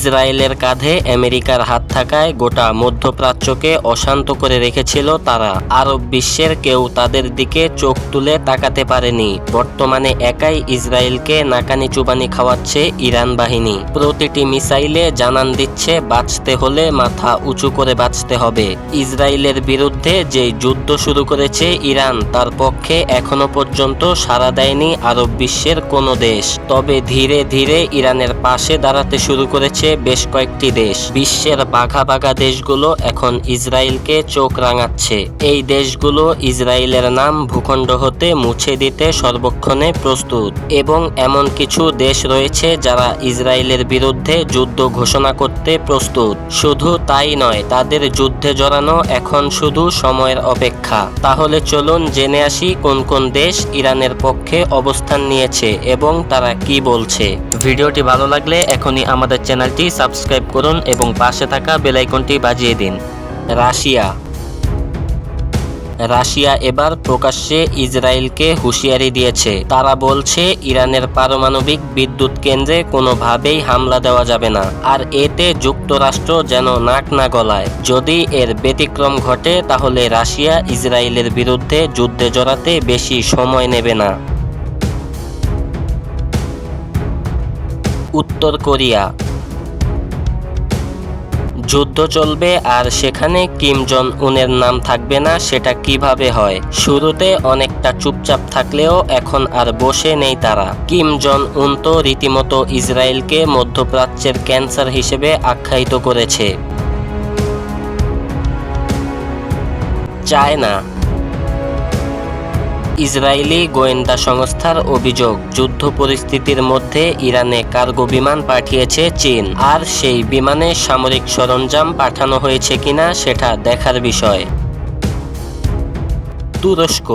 ইসরায়েলের কাঁধে আমেরিকার হাত থাকায় গোটা মধ্যপ্রাচ্যকে অশান্ত করে রেখেছিল তারা। আরব বিশ্বের কেউ তাদের দিকে চোখ তুলে তাকাতে পারেনি। বর্তমানে একাই ইসরায়েলকে নাকানি চুবানি খাওয়াচ্ছে ইরান বাহিনী। প্রতিটি মিসাইলে জানান দিচ্ছে, বাঁচতে হলে মাথা উঁচু করে বাঁচতে হবে। ইসরায়েলের বিরুদ্ধে যে যুদ্ধ শুরু করেছে ইরান, তার পক্ষে এখনও পর্যন্ত সাড়া দেয়নি আরব বিশ্বের কোনো দেশ। তবে ধীরে ধীরে ইরানের পাশে দাঁড়াতে শুরু করেছে বেশ কয়েকটি দেশ। বিশ্বের বাঘা বাঘা দেশগুলো এখন ইসরায়েলকে চোখ রাঙাচ্ছে। এই দেশগুলো ইসরায়েলের নাম ভূখণ্ড হতে মুছে দিতে সর্বক্ষণে প্রস্তুত। এবং এমন কিছু দেশ রয়েছে যারা ইসরায়েলের বিরুদ্ধে যুদ্ধ ঘোষণা করতে প্রস্তুত। শুধু তাই নয়, তাদের যুদ্ধে জড়ানো এখন শুধু সময়ের অপেক্ষা। তাহলে চলুন জেনে আসি কোন কোন দেশ ইরানের পক্ষে অবস্থান নিয়েছে এবং তারা কি বলছে। ভিডিওটি ভালো লাগলে এখনই আমাদের চ্যানেলটি সাবস্ক্রাইব করুন এবং পাশে থাকা বেলাইকনটি বাজিয়ে দিন। রাশিয়া। রাশিয়া এবার প্রকাশ্যে ইসরায়েলকে হুঁশিয়ারি দিয়েছে। তারা বলছে, ইরানের পারমাণবিক বিদ্যুৎ কেন্দ্রে কোনোভাবেই হামলা দেওয়া যাবে না। আর এতে যুক্তরাষ্ট্র যেন নাক না গলায়। যদি এর ব্যতিক্রম ঘটে, তাহলে রাশিয়া ইসরায়েলের বিরুদ্ধে যুদ্ধে জড়াতে বেশি সময় নেবে না। উত্তর কোরিয়া। যুদ্ধ চলবে আর সেখানে কিম জন উনের নাম থাকবে না, সেটা কীভাবে হয়? শুরুতে অনেকটা চুপচাপ থাকলেও এখন আর বসে নেই তারা। কিম জন উন তো রীতিমতো ইসরায়েলকে মধ্যপ্রাচ্যের ক্যান্সার হিসেবে আখ্যায়িত করেছে। চায়না ইসরায়েলি গোয়েন্দা সংস্থার অভিযোগ, যুদ্ধ পরিস্থিতির মধ্যে ইরানে কার্গো বিমান পাঠিয়েছে চীন। আর সেই বিমানে সামরিক সরঞ্জাম পাঠানো হয়েছে কিনা সেটা দেখার বিষয়। তুরস্ক।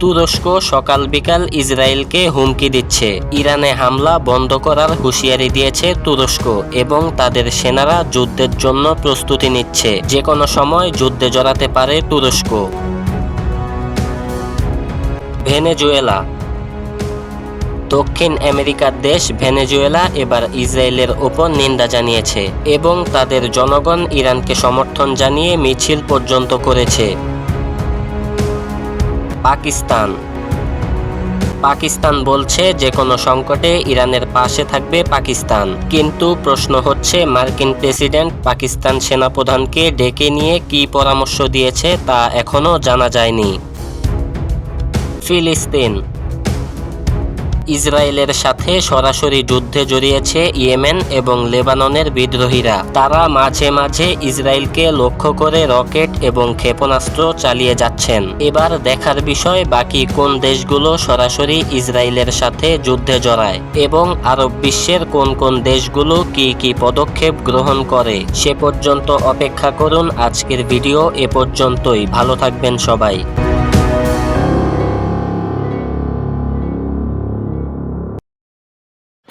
তুরস্ক সকাল বিকাল ইসরায়েলকে হুমকি দিচ্ছে। ইরানে হামলা বন্ধ করার হুঁশিয়ারি দিয়েছে তুরস্ক এবং তাদের সেনারা যুদ্ধের জন্য প্রস্তুতি নিচ্ছে। যে কোনো সময় যুদ্ধে জড়াতে পারে তুরস্ক। ভেনেজুয়েলা। দক্ষিণ আমেরিকার দেশ ভেনেজুয়েলা এবার ইসরায়েলের ওপর নিন্দা জানিয়েছে এবং তাদের জনগণ ইরানকে সমর্থন জানিয়ে মিছিল পর্যন্ত করেছে। পাকিস্তান। পাকিস্তান বলছে যে কোনো সংকটে ইরানের পাশে থাকবে পাকিস্তান। কিন্তু প্রশ্ন হচ্ছে, মার্কিন প্রেসিডেন্ট পাকিস্তান সেনাপ্রধানকে ডেকে নিয়ে কি পরামর্শ দিয়েছে তা এখনও জানা যায়নি। ফিলিস্তিন। ইসরায়েলের সাথে সরাসরি যুদ্ধে জড়িয়েছে ইয়েমেন এবং লেবাননের বিদ্রোহীরা। তারা মাঝে মাঝে ইসরায়েলকে লক্ষ্য করে রকেট এবং ক্ষেপণাস্ত্র চালিয়ে যাচ্ছেন। এবার দেখার বিষয় বাকি কোন দেশগুলো সরাসরি ইসরায়েলের সাথে যুদ্ধে জড়ায় এবং আরব বিশ্বের কোন কোন দেশগুলো কি কি পদক্ষেপ গ্রহণ করে সে পর্যন্ত অপেক্ষা করুন। আজকের ভিডিও এ পর্যন্তই। ভালো থাকবেন সবাই।